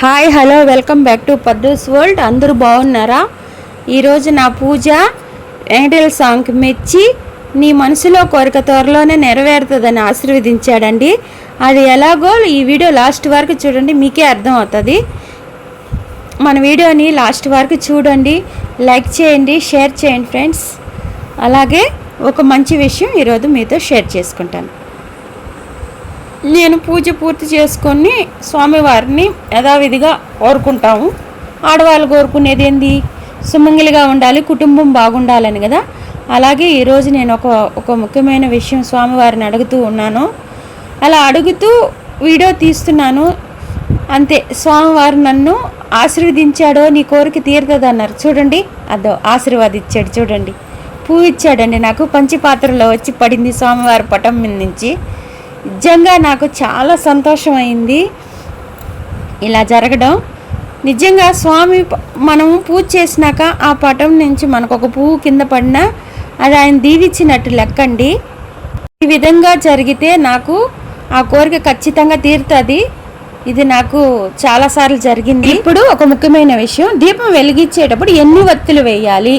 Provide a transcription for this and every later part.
Hi hello welcome back to Paddu's world. అందరూ బాగున్నారా? ఈరోజు నా పూజ వెంకటేశ్వర సాంగ్కి మెచ్చి నీ మనసులో కోరిక త్వరలోనే నెరవేరుతుందని ఆశీర్వదించాడండి. అది ఎలాగో ఈ వీడియో లాస్ట్ వరకు చూడండి మీకే అర్థం అవుతుంది మన వీడియోని లాస్ట్ వరకు చూడండి లైక్ చేయండి షేర్ చేయండి ఫ్రెండ్స్. అలాగే ఒక మంచి విషయం ఈరోజు మీతో షేర్ చేసుకుంటాను. నేను పూజ పూర్తి చేసుకొని స్వామివారిని యథావిధిగా కోరుకుంటాము. ఆడవాళ్ళు కోరుకునేది ఏంది? సుమంగిలిగా ఉండాలి కుటుంబం బాగుండాలని కదా. అలాగే ఈరోజు నేను ఒక ఒక ముఖ్యమైన విషయం స్వామివారిని అడుగుతూ ఉన్నాను. అలా అడుగుతూ వీడియో తీస్తున్నాను. అంతే స్వామివారు నన్ను ఆశీర్వదించాడో నీ కోరిక తీరుతుందన్నారు చూడండి అదో ఆశీర్వాదిచ్చాడు చూడండి. పువ్వు ఇచ్చాడండి నాకు పంచిపాత్రలో వచ్చి పడింది స్వామివారి పటం మీద నుంచి. నిజంగా నాకు చాలా సంతోషమైంది ఇలా జరగడం. నిజంగా స్వామి మనం మనము పూజ చేసినాక ఆ పటం నుంచి మనకు ఒక పువ్వు కింద పడినా అది ఆయన దీవించినట్టు లెక్కండి. ఈ విధంగా జరిగితే నాకు ఆ కోరిక ఖచ్చితంగా తీరుతుంది. ఇది నాకు చాలాసార్లు జరిగింది. ఇప్పుడు ఒక ముఖ్యమైన విషయం దీపం వెలిగించేటప్పుడు ఎన్ని వత్తులు వేయాలి?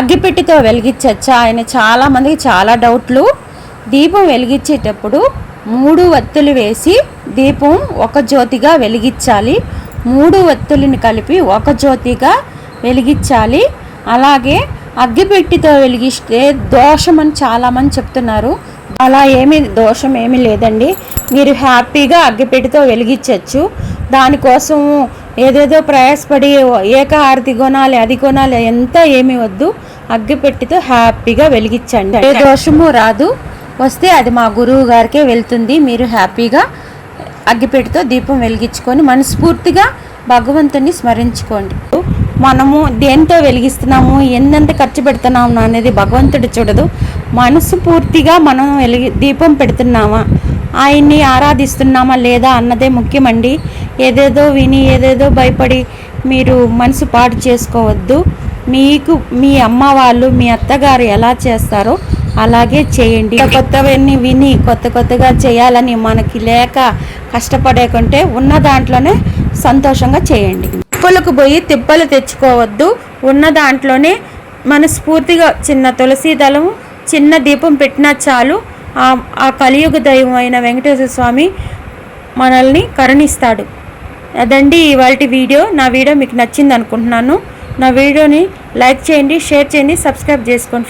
అగ్గిపెట్టితో వెలిగించచ్చా? ఆయన చాలామందికి చాలా డౌట్లు. దీపం వెలిగించేటప్పుడు మూడు వత్తులు వేసి దీపం ఒక జ్యోతిగా వెలిగించాలి. మూడు వత్తులను కలిపి ఒక జ్యోతిగా వెలిగించాలి. అలాగే అగ్గిపెట్టితో వెలిగిస్తే దోషం అని చాలామంది చెప్తున్నారు. అలా ఏమీ దోషం ఏమీ లేదండి. మీరు హ్యాపీగా అగ్గిపెట్టితో వెలిగించవచ్చు. దానికోసం ఏదేదో ప్రయాసపడి ఏకహారతి కొనాలి అది కొనాలి ఎంత ఏమీ వద్దు. అగ్గిపెట్టితో హ్యాపీగా వెలిగించండి. ఏ దోషము రాదు. వస్తే అది మా గురువు గారికే వెళ్తుంది. మీరు హ్యాపీగా అగ్గిపెట్టితో దీపం వెలిగించుకొని మనస్ఫూర్తిగా భగవంతుని స్మరించుకోండి. మనము దేంతో వెలిగిస్తున్నాము? ఎంతెంత ఖర్చు పెడుతున్నాము అనేది భగవంతుడు చూడదు. మనసు పూర్తిగా మనం వెలిగి దీపం పెడుతున్నామా? ఆయన్ని ఆరాధిస్తున్నామా లేదా అన్నదే ముఖ్యమండి. ఏదేదో విని ఏదేదో భయపడి మీరు మనసు పాటు చేసుకోవద్దు. మీకు మీ అమ్మ వాళ్ళు మీ అత్తగారు ఎలా చేస్తారో అలాగే చేయండి. కొత్తవన్నీ విని కొత్త కొత్తగా చేయాలని మనకి లేక కష్టపడే కంటే ఉన్న దాంట్లోనే సంతోషంగా చేయండి. తిప్పలకు పోయి తిప్పలు తెచ్చుకోవద్దు. ఉన్న దాంట్లోనే మనస్ఫూర్తిగా చిన్న తులసి దళం చిన్న దీపం పెట్టినా చాలు. ఆ ఆ కలియుగ దైవం అయిన వెంకటేశ్వర స్వామి మనల్ని కరుణిస్తాడు. అదండి ఇవాళ వీడియో. నా వీడియో మీకు నచ్చింది అనుకుంటున్నాను నా వీడియోని లైక్ చేయండి షేర్ చేయండి సబ్స్క్రైబ్ చేసుకోండి.